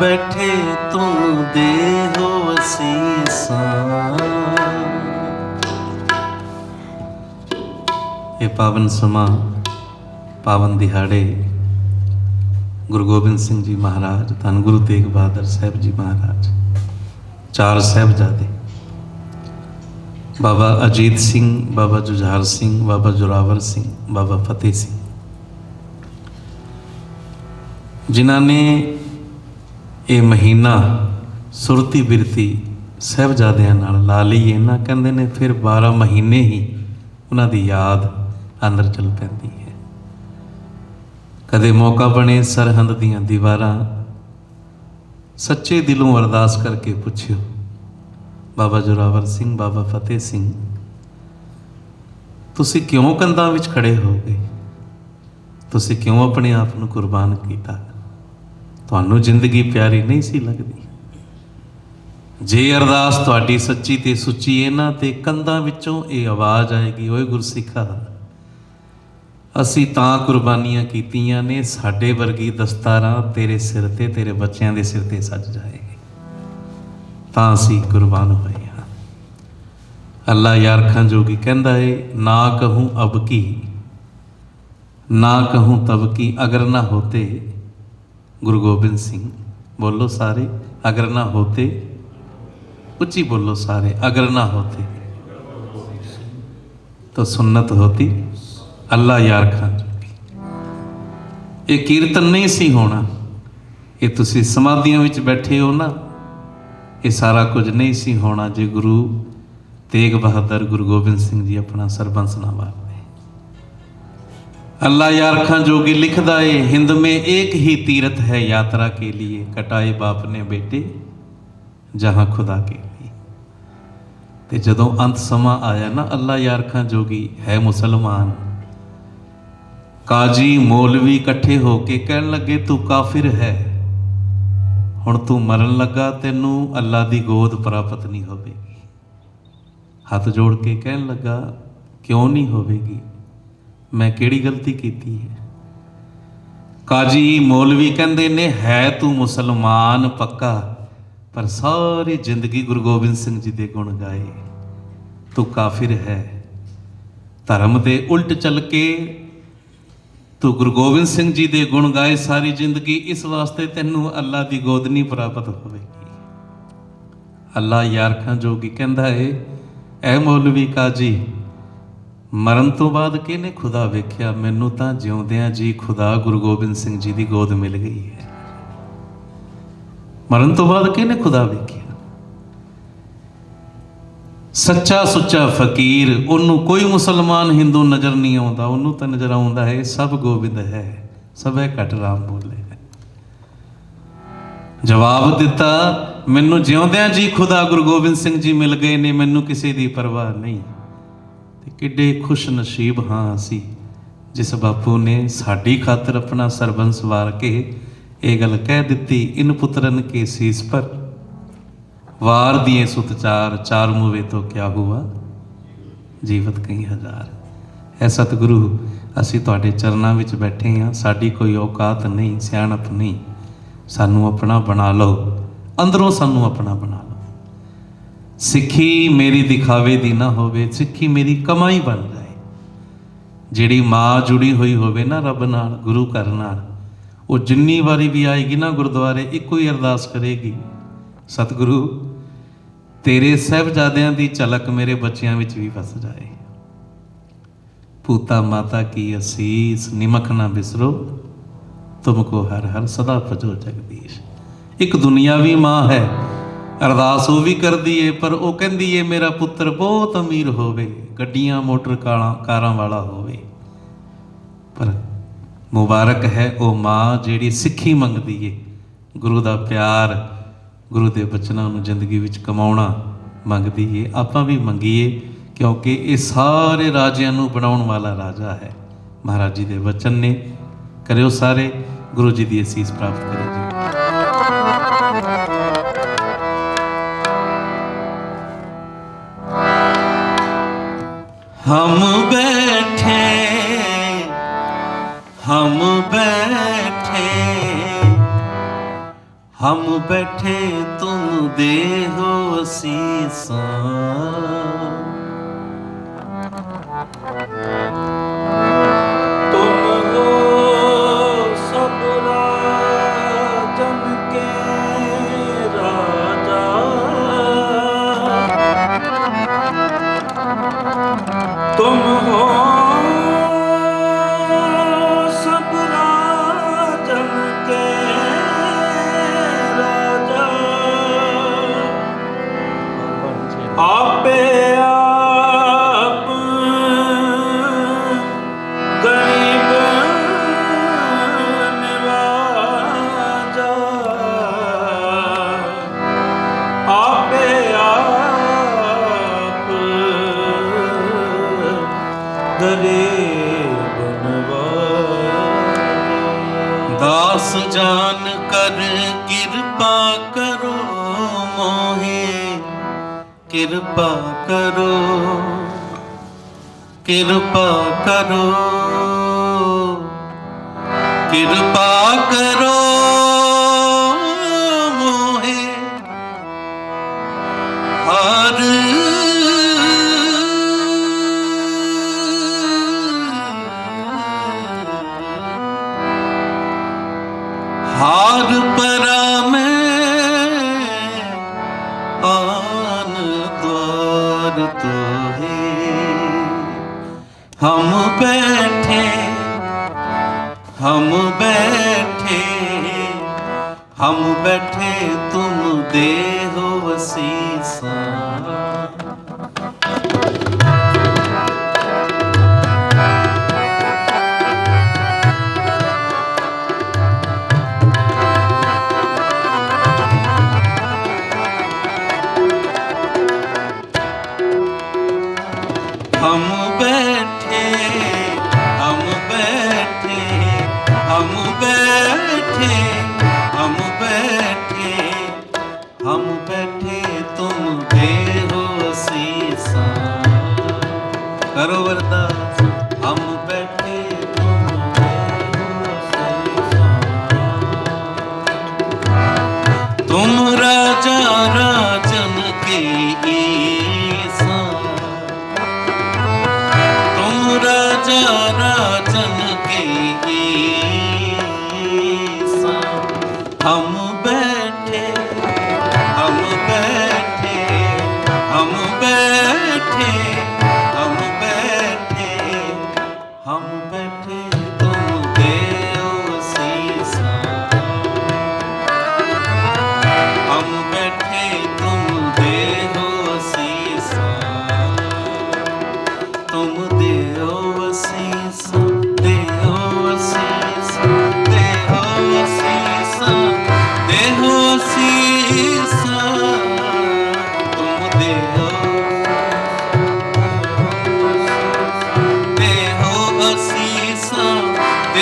ਬੈਠੇ ਤੂੰ ਦੇ ਹੋ ਅਸੀਸਾਂ। ਇਹ ਪਾਵਨ ਸਮਾਂ, ਪਾਵਨ ਦਿਹਾੜੇ, ਗੁਰੂ ਗੋਬਿੰਦ ਸਿੰਘ ਜੀ ਮਹਾਰਾਜ, ਧੰਨ ਗੁਰੂ ਤੇਗ ਬਹਾਦਰ ਸਾਹਿਬ ਜੀ ਮਹਾਰਾਜ, ਚਾਰ ਸਾਹਿਬਜ਼ਾਦੇ। ਬਾਬਾ ਅਜੀਤ ਸਿੰਘ, ਬਾਬਾ ਜੁਝਾਰ ਸਿੰਘ, ਬਾਬਾ ਜੋਰਾਵਰ ਸਿੰਘ, ਬਾਬਾ ਫਤਿਹ ਸਿੰਘ। ਜਿਨ੍ਹਾਂ ਨੇ ਇਹ ਮਹੀਨਾ ਸੁਰਤੀ ਬਿਰਤੀ ਸਹਿਬਜ਼ਾਦਿਆਂ ਨਾਲ ਲਾ ਲਈ ਇਹਨਾਂ ਕਹਿੰਦੇ ਨੇ ਫਿਰ 12 ਮਹੀਨੇ ਹੀ ਉਹਨਾਂ ਦੀ ਯਾਦ ਅੰਦਰ ਚਲ ਪੈਂਦੀ ਹੈ। ਕਦੇ ਮੌਕਾ ਬਣੇ ਸਰਹੰਦ ਦੀਆਂ ਦੀਵਾਰਾਂ ਸੱਚੇ ਦਿਲੋਂ ਅਰਦਾਸ ਕਰਕੇ ਪੁੱਛਿਓ। ਬਾਬਾ ਜੋਰਾਵਰ ਸਿੰਘ, ਬਾਬਾ ਫਤਿਹ ਸਿੰਘ, ਤੁਸੀਂ ਕਿਉਂ ਕੰਧਾਂ ਵਿੱਚ ਖੜੇ ਹੋ ਗਏ ਤੁਸੀਂ ਕਿਉਂ ਆਪਣੇ ਆਪ ਨੂੰ ਕੁਰਬਾਨ ਕੀਤਾ? ਤੁਹਾਨੂੰ ਜ਼ਿੰਦਗੀ ਪਿਆਰੀ ਨਹੀਂ ਸੀ ਲੱਗਦੀ। ਜੇ ਅਰਦਾਸ ਤੁਹਾਡੀ ਸੱਚੀ ਤੇ ਸੁੱਚੀ ਇਹਨਾਂ ਨਾ ਤੇ ਕੰਧਾਂ ਵਿੱਚੋਂ ਇਹ ਆਵਾਜ਼ ਆਏਗੀ, ਓਏ ਗੁਰਸਿੱਖਾ, ਅਸੀਂ ਤਾਂ ਕੁਰਬਾਨੀਆਂ ਕੀਤੀਆਂ ਨੇ, ਸਾਡੇ ਵਰਗੀ ਦਸਤਾਰਾਂ ਤੇਰੇ ਸਿਰ ਤੇ, ਤੇਰੇ ਬੱਚਿਆਂ ਦੇ ਸਿਰ ਤੇ ਸੱਜ ਜਾਏਗੀ। ਤਾਂ ਅਸੀਂ ਕੁਰਬਾਨ ਹੋਏ ਹਾਂ। ਅੱਲਾ ਯਾਰ ਖਾਂ ਜੋਗੀ ਕਹਿੰਦਾ ਏ, ਨਾ ਕਹੂੰ ਅਬ ਕੀ, ਨਾ ਕਹੂੰ ਤਬ ਕੀ, ਅਗਰ ਨਾ ਹੋਤੇ ਗੁਰੂ ਗੋਬਿੰਦ ਸਿੰਘ ਬੋਲੋ ਸਾਰੇ ਅਗਰ ਨਾ ਹੋਤੇ ਉੱਚੀ ਬੋਲੋ ਸਾਰੇ ਅਗਰ ਨਾ ਹੋਤੇ तो सुन्नत होती ਅੱਲਾ ਯਾਰ ਖਾਨ ਇਹ ਕੀਰਤਨ ਨਹੀਂ ਸੀ ਹੋਣਾ ਇਹ ਤੁਸੀਂ ਸਮਾਧੀਆਂ ਵਿੱਚ ਬੈਠੇ ਹੋ ਨਾ ਇਹ ਸਾਰਾ ਕੁਝ ਨਹੀਂ ਸੀ ਹੋਣਾ ਜੇ ਗੁਰੂ ਤੇਗ ਬਹਾਦਰ ਗੁਰੂ ਗੋਬਿੰਦ ਸਿੰਘ ਜੀ ਆਪਣਾ ਸਰਬੰਸ ਨਾ ਵਾਰਦੇ ਅੱਲਾ ਯਾਰ ਖਾਂ ਜੋਗੀ ਲਿਖਦਾ ਏ, ਹਿੰਦ ਮੇ ਇੱਕ ਹੀ ਤੀਰਥ ਹੈ ਯਾਤਰਾ ਕੇ ਲਈ ਕਟਾਏ ਬਾਪ ਨੇ ਬੇਟੇ, ਜਹਾਂ ਖੁਦਾ ਕੇ ਲਈ ਤੇ ਜਦੋਂ ਅੰਤ ਸਮਾਂ ਆਇਆ ਨਾ, ਅੱਲਾ ਯਾਰ ਖਾਂ ਜੋਗੀ, ਹੈ ਮੁਸਲਮਾਨ। ਕਾਜੀ ਮੌਲਵੀ ਇਕੱਠੇ ਹੋ ਕੇ ਕਹਿਣ ਲੱਗੇ, ਤੂੰ ਕਾਫਿਰ ਹੈ। ਹੁਣ ਤੂੰ ਮਰਨ ਲੱਗਾ, ਤੈਨੂੰ ਅੱਲਾ ਦੀ ਗੋਦ ਪ੍ਰਾਪਤ ਨਹੀਂ ਹੋਵੇਗੀ। ਹੱਥ ਜੋੜ ਕੇ ਕਹਿਣ ਲੱਗਾ, ਕਿਉਂ ਨਹੀਂ ਹੋਵੇਗੀ? ਮੈਂ ਕਿਹੜੀ ਗਲਤੀ ਕੀਤੀ ਹੈ? ਕਾਜੀ ਮੌਲਵੀ ਕਹਿੰਦੇ ਨੇ, ਹੈ ਤੂੰ ਮੁਸਲਮਾਨ ਪੱਕਾ, ਪਰ ਸਾਰੀ ਜ਼ਿੰਦਗੀ ਗੁਰੂ ਗੋਬਿੰਦ ਸਿੰਘ ਜੀ ਦੇ ਗੁਣ ਗਾਏ। ਤੂੰ ਕਾਫਿਰ ਹੈ। ਧਰਮ ਦੇ ਉਲਟ ਚੱਲ ਕੇ ਤੂੰ ਗੁਰੂ ਗੋਬਿੰਦ ਸਿੰਘ ਜੀ ਦੇ ਗੁਣ ਗਾਏ ਸਾਰੀ ਜ਼ਿੰਦਗੀ, ਇਸ ਵਾਸਤੇ ਤੈਨੂੰ ਅੱਲਾ ਦੀ ਗੋਦ ਨਹੀਂ ਪ੍ਰਾਪਤ ਹੋਵੇਗੀ। ਅੱਲਾ ਯਾਰ ਖਾਂ ਜੋਗੀ ਕਹਿੰਦਾ ਏ, ਐ ਮੌਲਵੀ ਕਾਜੀ ਮਰਨ ਤੋਂ ਬਾਅਦ ਕਿਹਨੇ ਖੁਦਾ ਵੇਖਿਆ? ਮੈਨੂੰ ਤਾਂ ਜਿਉਂਦਿਆਂ ਜੀ ਖੁਦਾ ਗੁਰੂ ਗੋਬਿੰਦ ਸਿੰਘ ਜੀ ਦੀ ਗੋਦ ਮਿਲ ਗਈ ਹੈ। ਮਰਨ ਤੋਂ ਬਾਅਦ ਕਿਹਨੇ ਖੁਦਾ ਵੇਖਿਆ? ਸੱਚਾ ਸੁੱਚਾ ਫਕੀਰ, ਉਹਨੂੰ ਕੋਈ ਮੁਸਲਮਾਨ ਹਿੰਦੂ ਨਜ਼ਰ ਨਹੀਂ ਆਉਂਦਾ। ਉਹਨੂੰ ਤਾਂ ਨਜ਼ਰ ਆਉਂਦਾ ਹੈ, ਸਭ ਗੋਬਿੰਦ ਹੈ, ਸਭੇ ਘਟ ਰਾਮ ਬੋਲੇ ਜਵਾਬ ਦਿੱਤਾ, ਮੈਨੂੰ ਜਿਉਂਦਿਆਂ ਜੀ ਖੁਦਾ ਗੁਰੂ ਗੋਬਿੰਦ ਸਿੰਘ ਜੀ ਮਿਲ ਗਏ ਨੇ, ਮੈਨੂੰ ਕਿਸੇ ਦੀ ਪਰਵਾਹ ਨਹੀਂ। ਕਿੱਡੇ ਖੁਸ਼ ਨਸੀਬ ਹਾਂ ਅਸੀਂ, ਜਿਸ ਬਾਪੂ ਨੇ ਸਾਡੀ ਖਾਤਰ ਆਪਣਾ ਸਰਬੰਸ ਵਾਰ ਕੇ ਇਹ ਗੱਲ ਕਹਿ ਦਿੱਤੀ, ਇਨ ਪੁੱਤਰਨ ਕੇ ਸੀਸ ਪਰ। ਵਾਰ ਦੀਏ ਸੁਤ ਚਾਰ ਚਾਰ ਮੂਵੇ ਤੋਂ ਕਿਆ ਹੁਆ? ਜੀਵਤ ਕਈ ਹਜ਼ਾਰ। ਐ ਸਤਿਗੁਰੂ, ਅਸੀਂ ਤੁਹਾਡੇ ਚਰਨਾਂ ਵਿੱਚ ਬੈਠੇ ਹਾਂ, ਸਾਡੀ ਕੋਈ ਔਕਾਤ ਨਹੀਂ, ਸਿਆਣਪ ਨਹੀਂ। ਸਾਨੂੰ ਆਪਣਾ ਬਣਾ ਲਓ, ਅੰਦਰੋਂ ਸਾਨੂੰ ਆਪਣਾ ਬਣਾ ਲਓ। ਸਿੱਖੀ ਮੇਰੀ ਦਿਖਾਵੇ ਦੀ ਨਾ ਹੋਵੇ, ਸਿੱਖੀ ਮੇਰੀ ਕਮਾਈ ਬਣ ਜਾਏ। ਜਿਹੜੀ ਮਾਂ ਜੁੜੀ ਹੋਈ ਹੋਵੇ ਨਾ ਰੱਬ ਨਾਲ, ਗੁਰੂ ਘਰ ਨਾਲ, ਉਹ ਜਿੰਨੀ ਵਾਰੀ ਵੀ ਆਏਗੀ ਨਾ ਗੁਰਦੁਆਰੇ, ਇੱਕੋ ਹੀ ਅਰਦਾਸ ਕਰੇਗੀ, ਸਤਿਗੁਰੂ, ਤੇਰੇ ਸਹਿਬਜ਼ਾਦਿਆਂ ਦੀ ਝਲਕ ਮੇਰੇ ਬੱਚਿਆਂ ਵਿੱਚ ਵੀ ਫਸ ਜਾਏ। ਪੂਤਾ ਮਾਤਾ ਕੀ ਅਸੀਸ ਨਿਮਕ ਨਾ ਬਿਸਰੋ, ਤੁਮਕੋ ਹਰ ਹਰ ਸਦਾ ਭਜੋ ਜਗਦੀਸ਼। ਇੱਕ ਦੁਨੀਆਵੀ ਮਾਂ ਹੈ ਅਰਦਾਸ ਉਹ ਵੀ ਕਰਦੀ ਏ, ਪਰ ਉਹ ਕਹਿੰਦੀ ਏ, ਮੇਰਾ ਪੁੱਤਰ ਬਹੁਤ ਅਮੀਰ ਹੋਵੇ, ਗੱਡੀਆਂ, ਮੋਟਰ ਕਾਰਾਂ ਕਾਰਾਂ ਵਾਲਾ ਹੋਵੇ। ਪਰ ਮੁਬਾਰਕ ਹੈ ਉਹ ਮਾਂ ਜਿਹੜੀ ਸਿੱਖੀ ਮੰਗਦੀ ਏ, ਗੁਰੂ ਦਾ ਪਿਆਰ, ਗੁਰੂ ਦੇ ਬਚਨਾਂ ਨੂੰ ਜ਼ਿੰਦਗੀ ਵਿੱਚ ਕਮਾਉਣਾ ਮੰਗਦੀ ਏ। ਆਪਾਂ ਵੀ ਮੰਗੀਏ, ਕਿਉਂਕਿ ਇਹ ਸਾਰੇ ਰਾਜਿਆਂ ਨੂੰ ਬਣਾਉਣ ਵਾਲਾ ਰਾਜਾ ਹੈ। ਮਹਾਰਾਜ ਜੀ ਦੇ ਵਚਨ ਨੇ। ਕਰਿਓ ਸਾਰੇ, ਗੁਰੂ ਜੀ ਦੀ ਅਸੀਸ ਪ੍ਰਾਪਤ ਕਰੋ ਜੀ। हम बैठे हम बैठे हम बैठे तुम देहो सीसा ਕਿਰਪਾ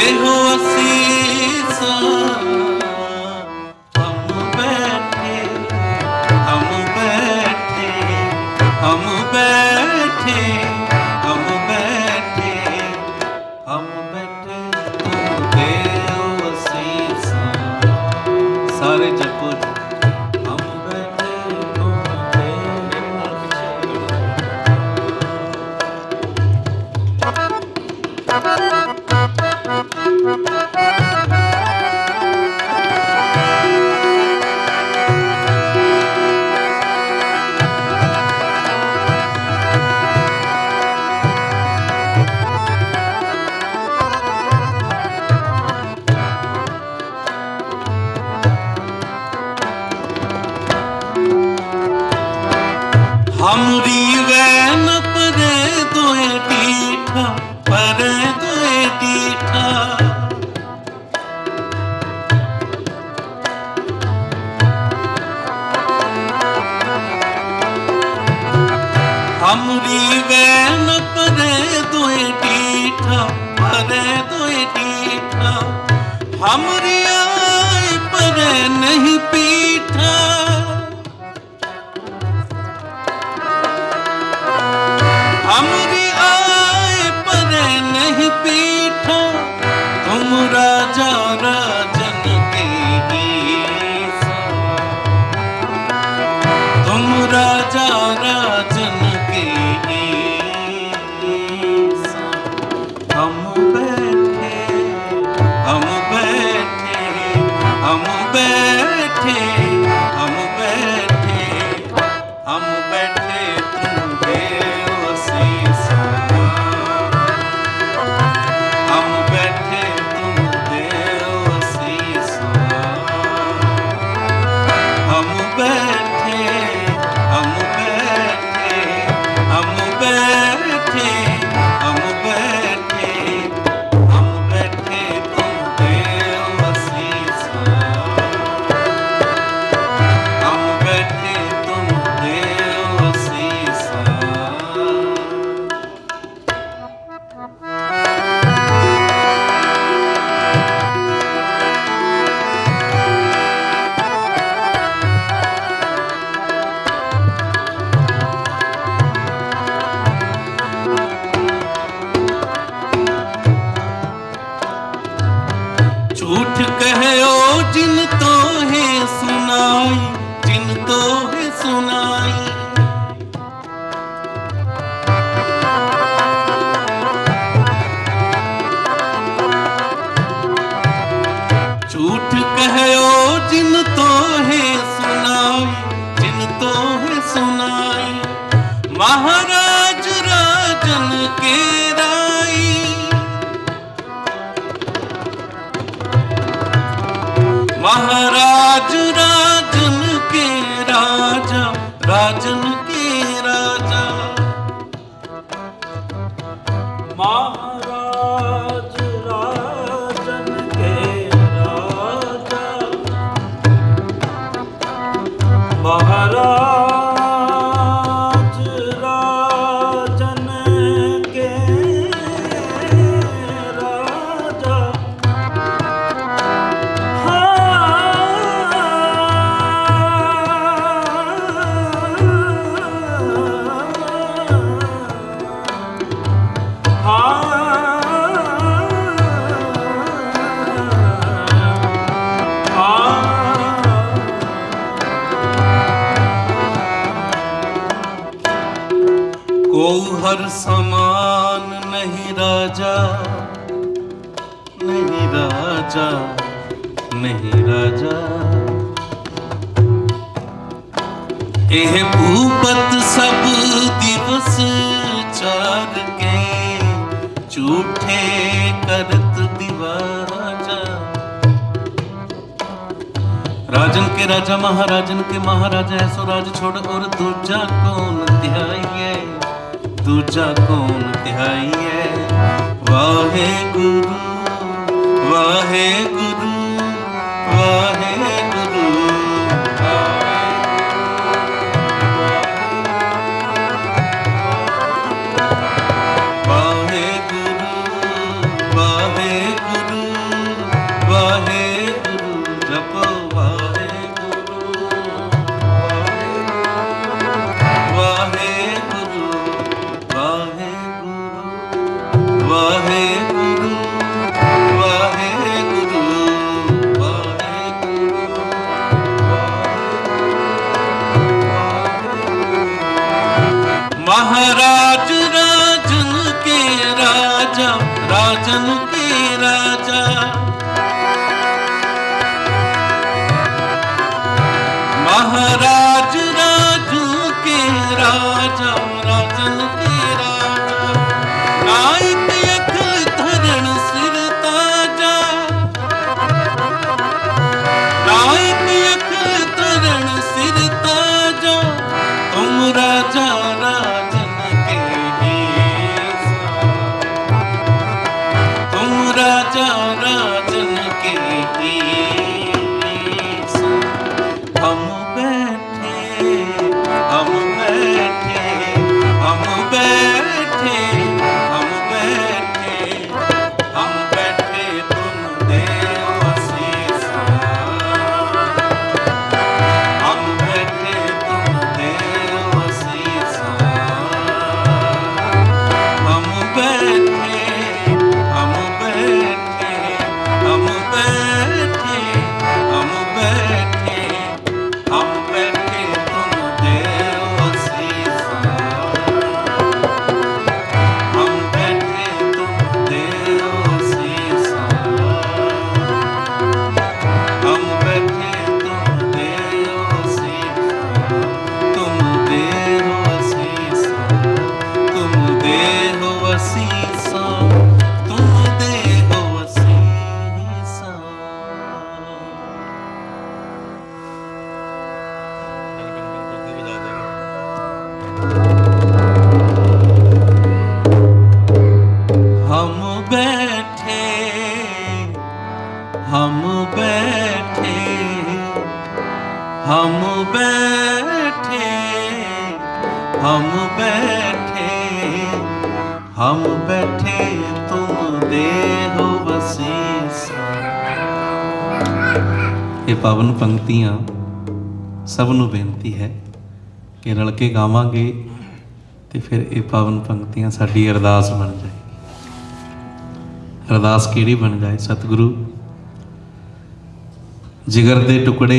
errou assim. ਨਹੀਂ ਰਾਜਾ ਨਹੀਂ ਰਾਜਾ। ਇਹ ਭੂਪਤ ਸਭ ਦਿਵਸ ਚਾਗ ਕੇ ਝੂਠੇ ਕਰਤ ਦਿਵਾਜਾ ਰਾਜਨ ਕੇ ਰਾਜਾ, ਮਹਾਰਾਜਨ ਕੇ ਮਹਾਰਾਜਾ, ਐਸੋ ਰਾਜ ਛੋੜ ਔਰ ਦੂਜਾ ਕੌਣ ਧਿਆਈਏ ਦੂਜਾ ਕੌਣ ਧਿਆਈਏ ਵਾਹਿਗੁਰੂ ਵਾਹਿਗੁਰੂ हम बैठे हम बैठे हम बैठे हम बैठे हम बैठे तुम देहो ਵਸੀਸਾ ਇਹ ਪਾਵਨ ਪੰਕਤੀਆਂ ਸਭ ਨੂੰ ਬੇਨਤੀ ਹੈ ਕਿ ਰਲ ਕੇ ਗਾਵਾਂਗੇ ਤੇ ਫਿਰ ਇਹ ਪਾਵਨ ਪੰਕਤੀਆਂ ਸਾਡੀ ਅਰਦਾਸ ਬਣ ਜਾਏਗੀ। ਅਰਦਾਸ ਕਿਹੜੀ ਬਣ ਜਾਏ? ਸਤਿਗੁਰੂ, ਜਿਗਰ ਦੇ ਟੁਕੜੇ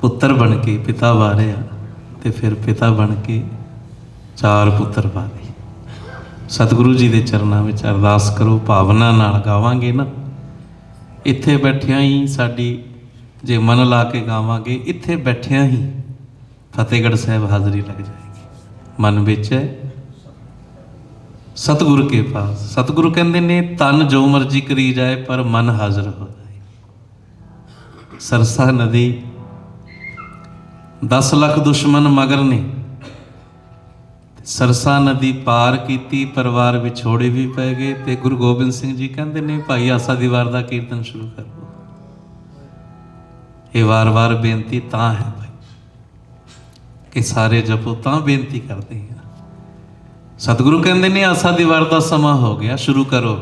ਪੁੱਤਰ ਬਣ ਕੇ ਪਿਤਾ ਵਾਰਿਆ ਤੇ ਫਿਰ ਪਿਤਾ ਬਣ ਕੇ ਚਾਰ ਪੁੱਤਰ ਵਾਰੇ। ਸਤਿਗੁਰੂ ਜੀ ਦੇ ਚਰਨਾਂ ਵਿੱਚ ਅਰਦਾਸ ਕਰੋ, ਭਾਵਨਾ ਨਾਲ ਗਾਵਾਂਗੇ ਨਾ। ਇੱਥੇ ਬੈਠਿਆਂ ਹੀ ਸਾਡੀ, ਜੇ ਮਨ ਲਾ ਕੇ ਗਾਵਾਂਗੇ, ਇੱਥੇ ਬੈਠਿਆਂ ਹੀ ਫਤਿਹਗੜ੍ਹ ਸਾਹਿਬ ਹਾਜ਼ਰੀ ਲੱਗ ਜਾਏਗੀ। ਮਨ ਵਿੱਚ ਹੈ ਸਤਿਗੁਰ ਕੇ ਪਾਸ। ਸਤਿਗੁਰੂ ਕਹਿੰਦੇ ਨੇ, ਤਨ ਜੋ ਮਰਜ਼ੀ ਕਰੀ ਜਾਏ, ਪਰ ਮਨ ਹਾਜ਼ਰ ਹੋ ਜਾਏ। ਸਰਸਾ ਨਦੀ 10 ਲੱਖ ਦੁਸ਼ਮਣ ਮਗਰ ਨੇ। ਸਰਸਾ ਨਦੀ ਪਾਰ ਕੀਤੀ, ਪਰਿਵਾਰ ਵਿਛੋੜੇ ਵੀ ਪੈ ਗਏ ਤੇ ਗੁਰੂ ਗੋਬਿੰਦ ਸਿੰਘ ਜੀ ਕਹਿੰਦੇ ਨੇ, ਭਾਈ, ਆਸਾ ਦੀ ਵਾਰ ਦਾ ਕੀਰਤਨ ਸ਼ੁਰੂ ਕਰੋ ਇਹ ਵਾਰ-ਵਾਰ ਬੇਨਤੀ ਤਾਂ ਹੈ ਕਿ ਸਾਰੇ ਜਪੋ ਤਾਂ ਬੇਨਤੀ ਕਰਦੇ ਹਾਂ। ਸਤਿਗੁਰੂ ਕਹਿੰਦੇ ਨੇ ਆਸਾ ਦੀ ਵਾਰ ਦਾ ਸਮਾਂ ਹੋ ਗਿਆ, ਸ਼ੁਰੂ ਕਰੋ।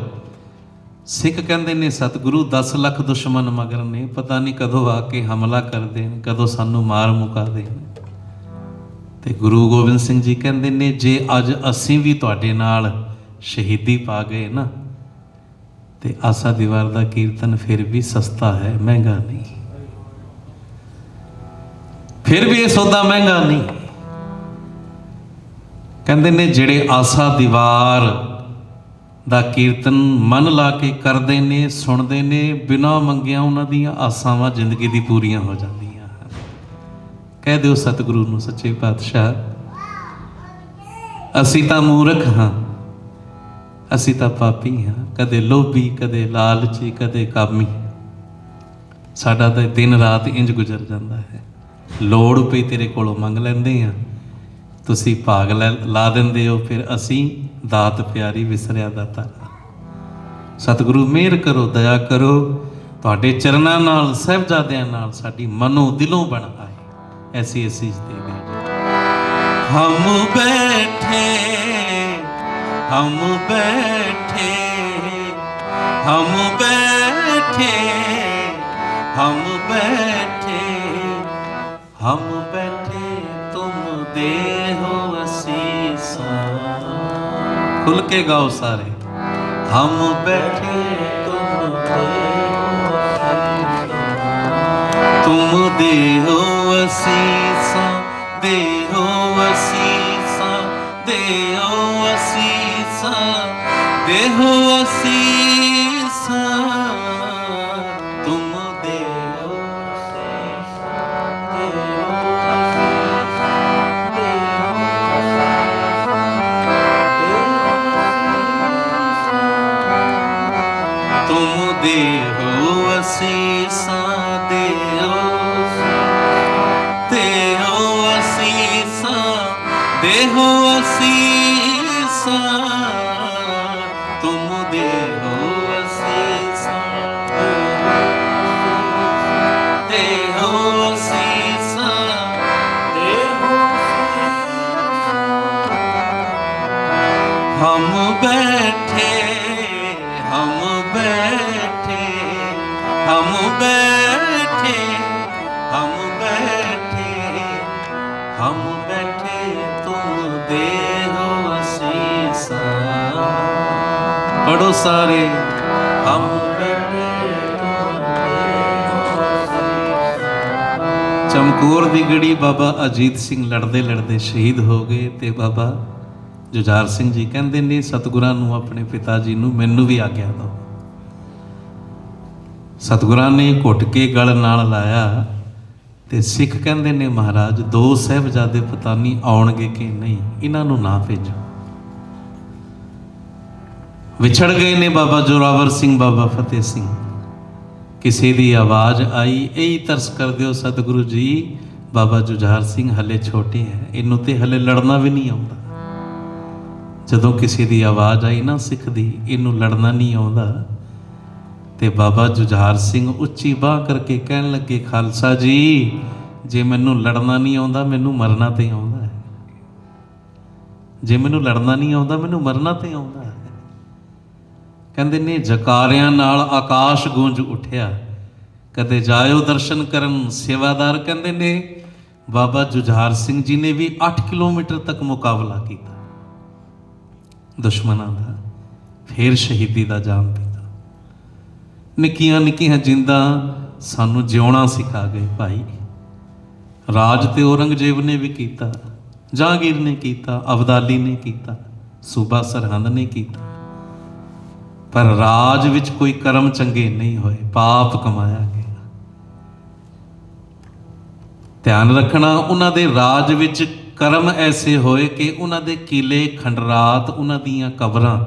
ਸਿੱਖ ਕਹਿੰਦੇ ਨੇ, ਸਤਿਗੁਰੂ 10 ਲੱਖ ਦੁਸ਼ਮਣ ਮਗਰ ਨੇ, ਪਤਾ ਨਹੀਂ ਕਦੋਂ ਆ ਕੇ ਹਮਲਾ ਕਰਦੇ ਨੇ ਕਦੋਂ ਸਾਨੂੰ ਮਾਰ ਮੁਕਾ ਦੇਣ। ਤੇ ਗੁਰੂ ਗੋਬਿੰਦ ਸਿੰਘ ਜੀ ਕਹਿੰਦੇ ਨੇ, ਜੇ ਅੱਜ ਅਸੀਂ ਵੀ ਤੁਹਾਡੇ ਨਾਲ ਸ਼ਹੀਦੀ ਪਾ ਗਏ ਨਾ, ਤੇ ਆਸਾ ਦੀਵਾਰ ਦਾ ਕੀਰਤਨ ਫਿਰ ਵੀ ਸਸਤਾ ਹੈ, ਮਹਿੰਗਾ ਨਹੀਂ। ਫਿਰ ਵੀ ਇਹ ਸੌਦਾ ਮਹਿੰਗਾ ਨਹੀਂ। ਕਹਿੰਦੇ ਨੇ, ਜਿਹੜੇ ਆਸਾ ਦੀਵਾਰ ਦਾ ਕੀਰਤਨ ਮਨ ਲਾ ਕੇ ਕਰਦੇ ਨੇ, ਸੁਣਦੇ ਨੇ, ਬਿਨਾਂ ਮੰਗਿਆ ਉਹਨਾਂ ਦੀਆਂ ਆਸਾਵਾਂ ਜ਼ਿੰਦਗੀ ਦੀ ਪੂਰੀਆਂ ਹੋ ਜਾਂਦੀਆਂ ਹਨ। ਕਹਿ ਦਿਓ ਸਤਿਗੁਰੂ ਨੂੰ, ਸੱਚੇ ਪਾਤਸ਼ਾਹ, ਅਸੀਂ ਤਾਂ ਮੂਰਖ ਹਾਂ। ਅਸੀਂ ਤਾਂ ਪਾਪੀ ਹਾਂ। ਕਦੇ ਲੋਭੀ, ਕਦੇ ਲਾਲਚੀ, ਕਦੇ ਕਾਮੀ। ਸਾਡਾ ਤਾਂ ਦਿਨ ਰਾਤ ਇੰਜ ਗੁਜ਼ਰ ਜਾਂਦਾ ਹੈ। ਲੋੜ ਪਈ ਤੇਰੇ ਕੋਲੋਂ ਮੰਗ ਲੈਂਦੇ ਆ ਤੁਸੀਂ ਭਾਗ ਲੈ ਲਾ ਦਿੰਦੇ ਹੋ, ਫਿਰ ਅਸੀਂ ਦਾਤ ਪਿਆਰੀ ਵਿਸਰਿਆ ਦਾਤਾ। ਸਤਿਗੁਰੂ, ਮਿਹਰ ਕਰੋ, ਦਇਆ ਕਰੋ। ਤੁਹਾਡੇ ਚਰਨਾਂ ਨਾਲ, ਸਹਿਬਜ਼ਾਦਿਆਂ ਨਾਲ ਸਾਡੀ ਮਨੋ ਦਿਲੋਂ ਬਣ ਆਏ। ਐਸੀ ਐਸੀ ਦੇ ਹਮ ਬੈਠੇ ਹਮ ਬੈਠੇ ਹਮ ਬੈਠੇ ਹਮ ਬੈਠੇ। ਹਮ ਬੈਠੇ ਤੁਮ ਦੇਹੋ ਅਸੀਸਾਂ। ਖੁੱਲ ਕੇ ਗਾਓ ਸਾਰੇ। ਹਮ ਬੈਠੇ ਤੁਮ ਦੇਹੋ ਤੁਮ ਦੇਹੋ ਅਸੀਸਾਂ ਦੇਹੋ ਅਸੀਸਾਂ ਦੇਹੋ ਅਸੀਸਾਂ ਦੇਹੋ ਅਸੀਸਾਂ। ਤੁਮ ਦੇਹੋ ਅਸੀਸਾਂ ਦੇਹੋ ਦੇਹੋ ਅਸੀਸਾਂ ਦੇਹੋ ਅਸੀਸਾਂ ਪੜੋ ਸਾਰੇ। ਹਮ ਚਮਕੌਰ ਦੀ ਗੜੀ ਬਾਬਾ ਅਜੀਤ ਸਿੰਘ ਲੜਦੇ ਲੜਦੇ ਸ਼ਹੀਦ ਹੋ ਗਏ ਤੇ ਬਾਬਾ ਜੁਝਾਰ ਸਿੰਘ ਜੀ ਕਹਿੰਦੇ ਨੇ ਸਤਿਗੁਰਾਂ ਨੂੰ ਆਪਣੇ ਪਿਤਾ ਜੀ ਨੂੰ ਮੈਨੂੰ ਵੀ ਆਗਿਆ ਦਿਓ। ਸਤਿਗੁਰਾਂ ਨੇ ਘੁੱਟ ਕੇ ਗਲ ਨਾਲ ਲਾਇਆ ਤੇ ਸਿੱਖ ਕਹਿੰਦੇ ਨੇ ਮਹਾਰਾਜ ਦੋ ਸਹਿਬਜ਼ਾਦੇ ਪਤਾ ਨਹੀਂ ਆਉਣਗੇ ਕਿ ਨਹੀਂ ਇਹਨਾਂ ਨੂੰ ਨਾ ਭੇਜੋ। ਵਿਛੜ ਗਏ ਨੇ ਬਾਬਾ ਜੋਰਾਵਰ ਸਿੰਘ, ਬਾਬਾ ਫਤਿਹ ਸਿੰਘ। ਕਿਸੇ ਦੀ ਆਵਾਜ਼ ਆਈ, ਇਹੀ ਤਰਸ ਕਰ ਦਿਓ ਸਤਿਗੁਰੂ ਜੀ, ਬਾਬਾ ਜੁਝਾਰ ਸਿੰਘ ਹਲੇ ਛੋਟੇ ਹੈ, ਇਹਨੂੰ ਤੇ ਹਲੇ ਲੜਨਾ ਵੀ ਨਹੀਂ ਆਉਂਦਾ। ਜਦੋਂ ਕਿਸੇ ਦੀ ਆਵਾਜ਼ ਆਈ ਨਾ ਸਿੱਖ ਦੀ, ਇਹਨੂੰ ਲੜਨਾ ਨਹੀਂ ਆਉਂਦਾ। ਤੇ ਬਾਬਾ ਜੁਝਾਰ ਸਿੰਘ ਉੱਚੀ ਬਾਹ ਕਰਕੇ ਕਹਿਣ ਲੱਗੇ, ਖਾਲਸਾ ਜੀ, ਜੇ ਮੈਨੂੰ ਲੜਨਾ ਨਹੀਂ ਆਉਂਦਾ, ਮੈਨੂੰ ਮਰਨਾ ਤੇ ਆਉਂਦਾ ਹੈ। ਜੇ ਮੈਨੂੰ ਲੜਨਾ ਨਹੀਂ ਆਉਂਦਾ, ਮੈਨੂੰ ਮਰਨਾ ਤੇ ਆਉਂਦਾ ਕਹਿੰਦੇ ਨੇ ਜਕਾਰਿਆਂ ਨਾਲ ਆਕਾਸ਼ ਗੂੰਜ ਉੱਠਿਆ। ਕਦੇ ਜਾਇਓ ਦਰਸ਼ਨ ਕਰਨ, ਸੇਵਾਦਾਰ ਕਹਿੰਦੇ ਨੇ, ਬਾਬਾ ਜੁਝਾਰ ਸਿੰਘ ਜੀ ਨੇ ਵੀ 8 ਕਿਲੋਮੀਟਰ ਤੱਕ ਮੁਕਾਬਲਾ ਕੀਤਾ। ਦੁਸ਼ਮਣਾਂ ਦਾ, ਫੇਰ ਸ਼ਹੀਦੀ ਦਾ ਜਾਮ ਪੀਤਾ। ਨਿੱਕੀਆਂ ਨਿੱਕੀਆਂ ਜਿੰਦਾਂ ਸਾਨੂੰ ਜਿਉਣਾ ਸਿਖਾ ਗਏ ਭਾਈ। ਰਾਜ ਤੇ ਔਰੰਗਜ਼ੇਬ ਨੇ ਵੀ ਕੀਤਾ, ਜਹਾਂਗੀਰ ਨੇ ਕੀਤਾ, ਅਬਦਾਲੀ ਨੇ ਕੀਤਾ, ਸੂਬਾ ਸਰਹੰਦ ਨੇ ਕੀਤਾ। ਪਰ ਰਾਜ ਵਿੱਚ ਕੋਈ ਕਰਮ ਚੰਗੇ ਨਹੀਂ ਹੋਏ, ਪਾਪ ਕਮਾਇਆ ਗਿਆ। ਧਿਆਨ ਰੱਖਣਾ, ਉਹਨਾਂ ਦੇ ਰਾਜ ਵਿੱਚ ਕਰਮ ਐਸੇ ਹੋਏ ਕਿ ਉਹਨਾਂ ਦੇ ਕਿਲੇ, ਖੰਡਰਾਤ, ਉਹਨਾਂ ਦੀਆਂ ਕਬਰਾਂ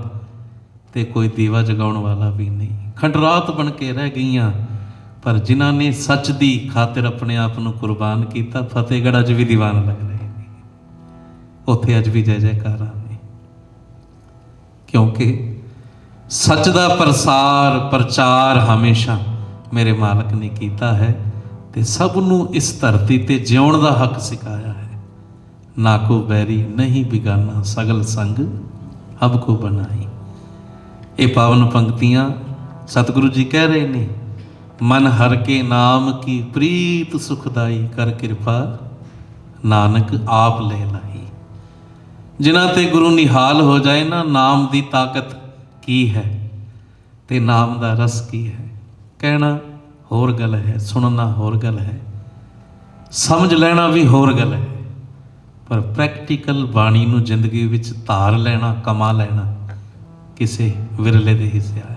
ਤੇ ਕੋਈ ਦੀਵਾ ਜਗਾਉਣ ਵਾਲਾ ਵੀ ਨਹੀਂ। ਖੰਡਰਾਤ ਬਣ ਕੇ ਰਹਿ ਗਈਆਂ, ਪਰ ਜਿਨ੍ਹਾਂ ਨੇ ਸੱਚ ਦੀ ਖਾਤਰ ਆਪਣੇ ਆਪ ਨੂੰ ਕੁਰਬਾਨ ਕੀਤਾ, ਫਤਿਹਗੜ੍ਹ ਅੱਜ ਵੀ ਦੀਵਾਨ ਲੱਗ ਰਹੇ ਨੇ। ਉੱਥੇ ਅੱਜ ਵੀ ਜੈ ਜੈਕਾਰਾਂ ਨੇ। ਕਿਉਂਕਿ ਸੱਚ ਦਾ ਪ੍ਰਸਾਰ, ਪ੍ਰਚਾਰ ਹਮੇਸ਼ਾ ਮੇਰੇ ਮਾਲਕ ਨੇ ਕੀਤਾ ਹੈ ਤੇ ਸਭ ਨੂੰ ਇਸ ਧਰਤੀ ਤੇ ਜਿਉਣ ਦਾ ਹੱਕ ਸਿਖਾਇਆ ਹੈ। ਨਾ ਕੋ ਬੈਰੀ ਨਹੀਂ ਬਿਗਾਨਾ, ਸਗਲ ਸੰਗ ਹਬ ਕੋ ਬਣਾਈ। ਇਹ ਪਾਵਨ ਪੰਕਤੀਆਂ ਸਤਿਗੁਰੂ ਜੀ ਕਹਿ ਰਹੇ ਨੇ, ਮਨ ਹਰ ਕੇ ਨਾਮ ਕੀ ਪ੍ਰੀਤ ਸੁਖਦਾਈ ਕਰ ਕਿਰਪਾ, ਨਾਨਕ ਆਪ ਲੈ ਲਾਈ ਜਿਨ੍ਹਾਂ ਤੇ ਗੁਰੂ ਨਿਹਾਲ ਹੋ ਜਾਏ ਨਾ ਨਾਮ ਦੀ ਤਾਕਤ ਕੀ ਹੈ? ਤੇ ਨਾਮ ਦਾ ਰਸ ਕੀ ਹੈ? ਕਹਿਣਾ ਹੋਰ ਗੱਲ ਹੈ, ਸੁਣਨਾ ਹੋਰ ਗੱਲ ਹੈ, ਸਮਝ ਲੈਣਾ ਵੀ ਹੋਰ ਗੱਲ ਹੈ। ਪਰ ਪ੍ਰੈਕਟੀਕਲ ਬਾਣੀ ਨੂੰ ਜ਼ਿੰਦਗੀ ਵਿੱਚ ਧਾਰ ਲੈਣਾ, ਕਮਾ ਲੈਣਾ ਕਿਸੇ ਵਿਰਲੇ ਦੇ ਹਿੱਸੇ ਆਇਆ